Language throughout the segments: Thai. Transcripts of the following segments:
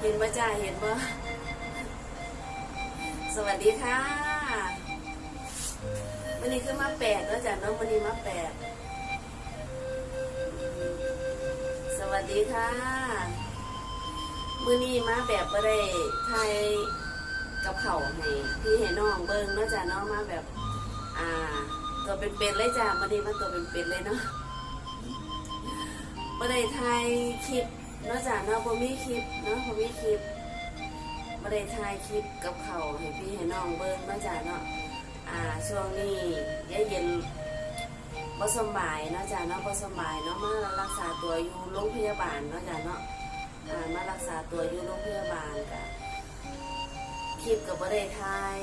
เห็นบ่จ้าเห็นบ่สวัสดีค่ะวันนี้คือมาแปดแล้วจ้ะน้องวันนี้มาแปดสวัสดีค่ะมื้อนี้มาแบบบ่ได้ไทยกับเข่าให้พี่ให้น้องเบิ่งเนาะจ้ะเนาะมาแบบ อ่า ตัวเป็นๆเลยจ้ะวันนี้มาตัวเป็นๆเลยเนาะบ่ได้ไทยคลิป นาะจ้ะเนาะบ่มีคลิปเนาะบ่มีคลิปบ่ได้ถ่ายคลิปกับเขาให้พี่ให้น้องเบิ่งนาะจ้ะเนาะอ่าช่วงนี้ยายเย็นบ่สำบายนาะจ้ะเนาะบ่สำบายเนาะมารักษาตัวอยู่โรงพยาบาลนาะจ้ะเนาะอ่ามารักษาตัวอยู่โรงพยาบาลกะคลิปก็บ่ได้ถ่าย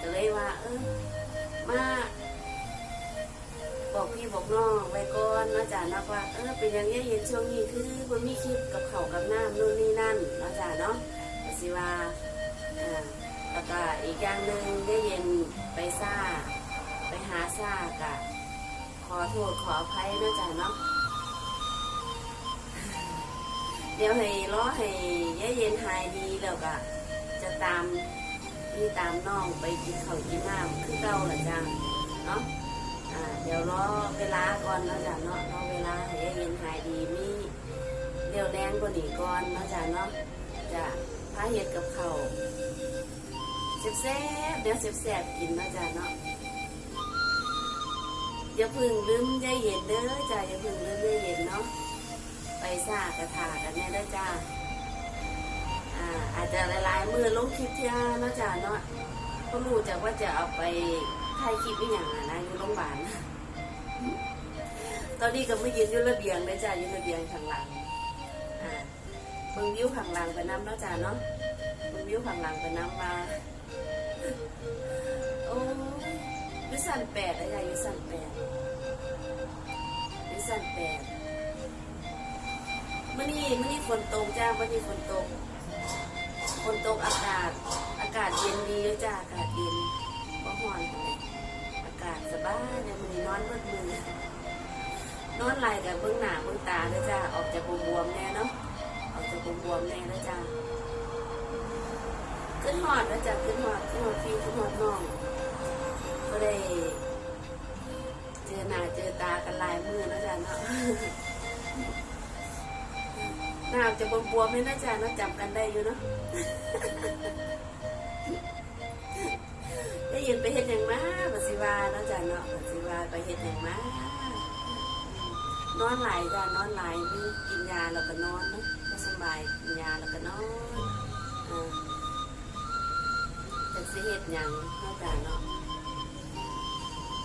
ก็เลยว่าเออมา บอกพี่บอกน้องไว้ก่อนนะจ้ะนะว่าเออเป็นอย่างเงี้เห็นช่วงนี้คือมันมีคลิปกับเขากับน้ำนู่นนี่นั่นนะจ้ะเนาะสิว่าอ่าแล้วก็อีกอย่างหนึ่งได้เย็นไปซ่าไปหาซ่ากะขอโทษขออภัยนะจ้ะเนาะเดี๋ยวให้รอให้ยายเย็นหายดีแล้วก็จะตามพี่ตามน้องไปกินข้าวกินน้ำคือเก่าละจ้ะเนาะ อ่าเดี๋ยวรอเวลาก่อนเนาะจ้ะเนาะรอเวลาให้เย็นหายดีมีเดี๋ยวแรงกว่านี้ก่อนเนาะจ้ะเนาะจะพาเห็ดกับเขาวแซ่บๆเดี๋ยวแซ่บๆกินเนาะจ้ะเนาะอย่าพึ่งลืมยายเย็นเด้อจ้ะอย่าพึ่งลืมยายเย็นเนาะไปซากระถากันแน่เด้อจ้าอ่าอาจจะหลายๆมือลงคลิปเที่ยเนาะจ้ะเนาะก็รู้จักว่าจะเอาไป ถ่ายคลิปอีหยังอะนะอยู่โรงพยาบาลตอนนี้ก็ไม่ยืนอยู่ระเบียงเลยจ้ะอยู่ระเบียงข้างหลังอ่าเบิ่งวิวข้างหลังไปน้ำเนาะจ้ะเนาะเบิ่งวิวข้างหลังไปน้ำมาโอ้ยุสันแปดอะไรอยุสันแปดยุสันแปดมื่อนี้มื่อนี้ฝนตกจ้ามื่อนี้ฝนตกฝนตกอากาศ อากาศเย็นดีเลยจ้าอากาศเย็นบ่ฮ้อนปานใดอากาศสบายเนี่ยมันนอนเบิดมือนอนไหลกับเบื้องหน้าเบื้องตาเลยจ้าออกจากบวมๆแน่เนาะออกจากบวมๆแน่แล้วจ้าขึ้นหอดแล้วจ้าขึ้นหอดขึ้นหอดพี่ขึ้นหอดน้องก็ได้เจอหน้าเจอตากันลายมือแล้วจ้าเนาะหน้าจะบวมๆเลยนะจ้าเนาะจำกันได้อยู่เนาะ ยินไปเฮ็ดหยังมาบัดสิวาเนาะจ้ะเนาะบัดสิวาไปเฮ็ดหยังมานอนหลายจ้ะนอนหลายมีกินยาแล้วก็นอนนะบ่สบายกินยาแล้วก็นอนอ่าจักสิเฮ็ดหยังเนาะจ้ะเนาะ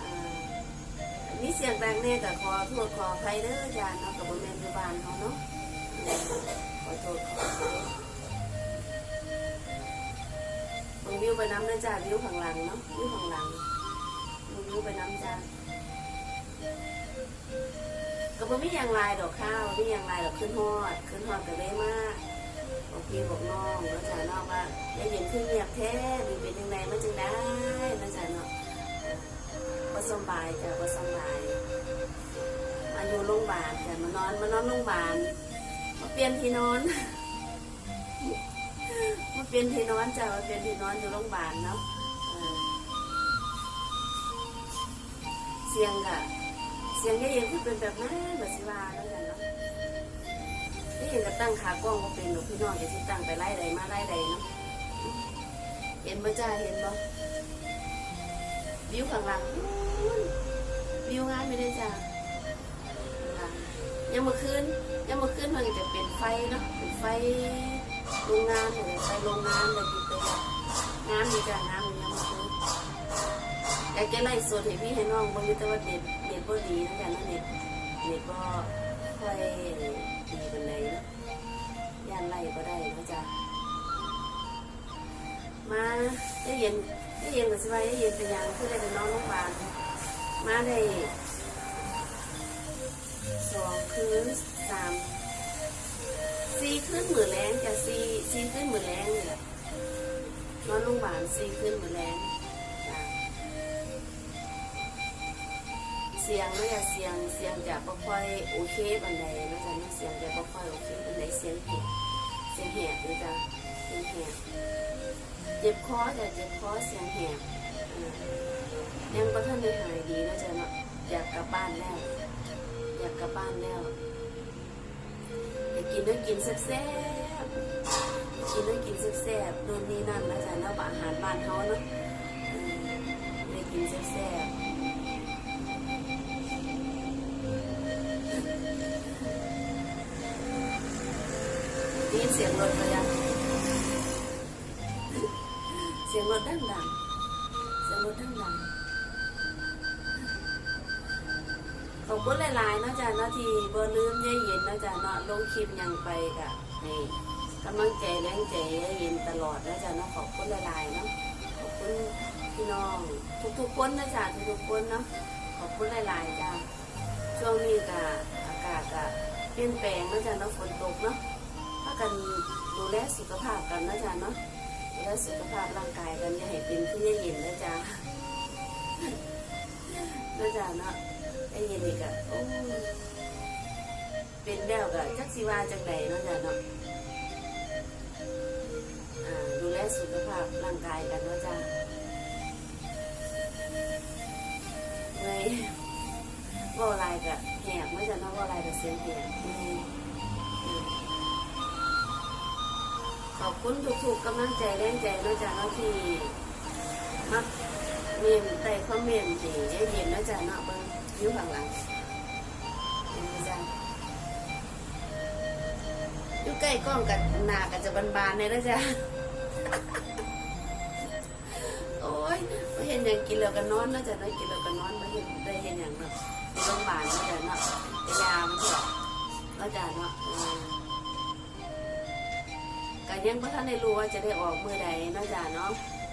อ่ามีเสียงดังแน่ก็ขอโทษขออภัยเด้อจ้ะเนาะก็บ่แม่นอยู่บ้านเฮาเนาะขอโทษขอ วิวไปน้ำนะจ้าวิวข้างหลังเนาะวิวข้างหลังเบิ่งวิวไปน้ำจ้าก็บ่มีอย่างไรดอกข้าวมีอย่างไรดอกขึ้นฮอดขึ้นฮอดก็เลยมาบอกพี่บอกน้องแล้วจ้าน้องว่าได้เห็นขึ้นเงียบแท้มีเป็นยังไงมันจึงได้นะจ้าเนาะบ่สบายจ้าบ่สบายมาอยู่โรงพยาบาลจ้ามานอนมานอนโรงพยาบาลมาเปลี่ยนที่นอน เป็นที่นอนจ้ะมาเป็นที่นอนอยู่โรงพยาบาลเนาะเออเสียงกะเสียงได้ยินคือเป็นแบบนั้นแบบสิวาแล้วกันเนาะได้ยินก็ตั้งขากล้องก็เป็นหนูพี่น้องจะที่ตั้งไปไล่ใดมาไล่ใดเนาะเห็นบ่จ้าเห็นบ่วิวข้างหลังวิวงามไม่ได้จ้ายังมื่อคืนยังมื่อคืนมันจะเป็นไฟเนาะเป็นไฟ โรงงานเลยไปโรงงานเลยพี่ไปงานดีจ้ะงานนี้มาคืออยากจะไล่สดให้พี่ให้น้องบางทีแต่ว่าเน็ตเน็ตบ่ดีนะจ๊ะนะเน็ตเน็ตก็ค่อยดีกันเลยนะย่านไล่ก็ได้นะจ๊ะมาได้เย็นได้เย็นกับสบายได้เย็นเป็นอย่างคือได้ไปนอนโรงพยาบาลมาได้สองคืนสาม ซีขึ้นมือแรงจะซีซีขึ้นมือแรงนี่แหละนอนโรงพยาบาลซีขึ้นมือแรงเสียงไม่อยาเสียงเสียงจะบ่ค่อยโอเคปันใดนะจ๊ะเนาะเสียงจะบ่ค่อยโอเคปันใดเสียงเผ็ดสียงแหบเลยจ้ะเสียงแหบเจ็บคอจะเจ็บคอเสียงแหบอ่ายังก็ท่านได้หายดีนะจ๊ะเนาะอยากกลับบ้านแล้วอยากกลับบ้านแล้ว กินด้วยกินแซ่บๆกินด้วยกินแซ่บๆนู่นนี่นั่นนะจ๊ะเนาะอาหารบ้านเขาเนาะอืมได้กินแซ่บๆได้ยินเสียงรถไหมยังเสียงรถดังๆเสียงรถดังๆ ขอบคุณหลายๆเนาะจ๊ะเนาะที่บ่ลืมยายเย็นเนาะจ๊ะเนาะลงคลิปยังไปกะให้กำลังใจแรงใจยายเย็นตลอดนะจ๊ะเนาะขอบคุณหลายๆเนาะขอบคุณพี่น้องทุกๆคนนะจ๊ะทุกๆคนเนาะขอบคุณหลายๆจ้ะช่วงนี้กะอากาศกะเปลี่ยนแปลงนะจ๊ะเนาะฝนตกเนาะพากันดูแลสุขภาพกันนะจ๊ะเนาะดูแลสุขภาพร่างกายกันอย่าให้เป็นที่ยายเย็นนะจ๊ะนะจ๊ะเนาะ ไอ้เย็นอีกอะโอ้เป็นแล้วก็จักสิว่าจังใดเนาะจ้ะเนาะดูแลสุขภาพร่างกายกันเนาะจ้ะเมื่อยว่าอะไรกะแหบเมื่อจะเนาะว่าอะไรกะเสียงแหบขอบคุณทุกๆกำลังใจแรงใจเนาะจ้ะเนาะที่มักเมนใต้คอมเมนต์ที่เย็นเนาะจ้ะเนาะเบิ่ง อยู่ข้างหลังเห็นไหมจ๊ะอยู่ใกล้กล้องกับหนากันจะบานๆเลยนะจ๊ะโอ้ยไม่เห็นอย่างกินแล้วก็นนอนนะจ๊ะนะกินแล้วก็นนอนไม่เห็นได้เห็นอย่างเนาะในโรงพยาบาลนะจ๊ะเนาะไปยามันเถอะนะจ๊ะเนาะเออก็ยังเพราะท่านได้รู้ว่าจะได้ออกมือใดนะจ๊ะเนาะ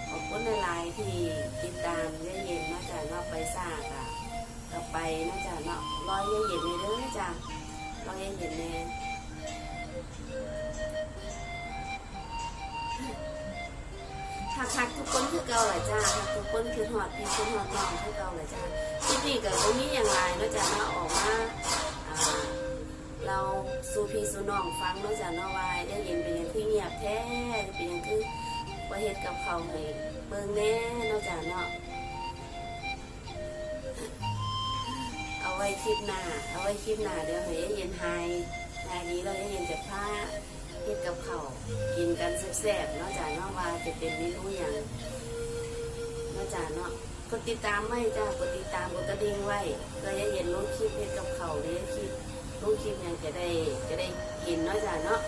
ขอบคุณในไลน์ที่ติดตามเย็นๆนะจ๊ะเนาะไปซ่าค่ะ่อไปนะจ๊ะเนาะรอยเย็นๆเลยเด้อจ้ะรอยเย็นๆเลยทักทักทุกคนคือเก่าแหละจ้าทักทุกคนคือหอดพี่คือหอดน้องคือเก่าแหละจ้าที่นี่ก็บ่มีอย่างไรเนาะจ้ะเนาะออกมาเราสู่พี่สู่น้องฟังเนาะจ้ะเนาะว่าได้เย็นเป็นอย่างคือเงียบแท้เป็นอย่างคือว่าเฮ็ดกับเขาให้เบิ่งแน่เนาะจ้ะเนาะ ไว้คลิปหน้า เอาไว้คลิปหน้าเดี๋ยวให้เย็นไฮไฮนี้เราจะเย็นจะผ้าเฮ็ดกับเขากินกันแซ่บๆนอกจากนาะว่าจะเป็นเมนูอย่างนอกจากเนาะกดติดตามไว้จ้ากดติดตามกดกระดิ่งไว้เพื่อจะเย็นลงคลิปเฮ็ดกับเขาวหรือคลิปลงคลิปย่างจะได้จะได้กินนอกจากเนาะ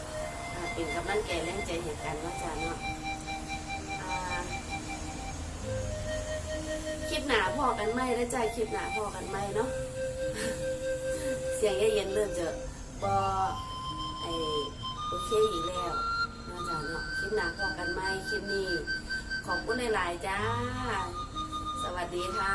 อ่าเป็นกำลังใจแรงใจเหตุการณ์นอกจากเนาะอ่าคลิปหนาพอกันไหมแล้วจ้าคลิปหนาพอกันไหมเนาะ เสียงเย็นๆเริ่มจะบอไอโอเคอีกแล้วนาจะเนาะคลิปหนาพอกันไหมคลิปนี้ ขอบคุณหลายๆจ้า สวัสดีค่ะ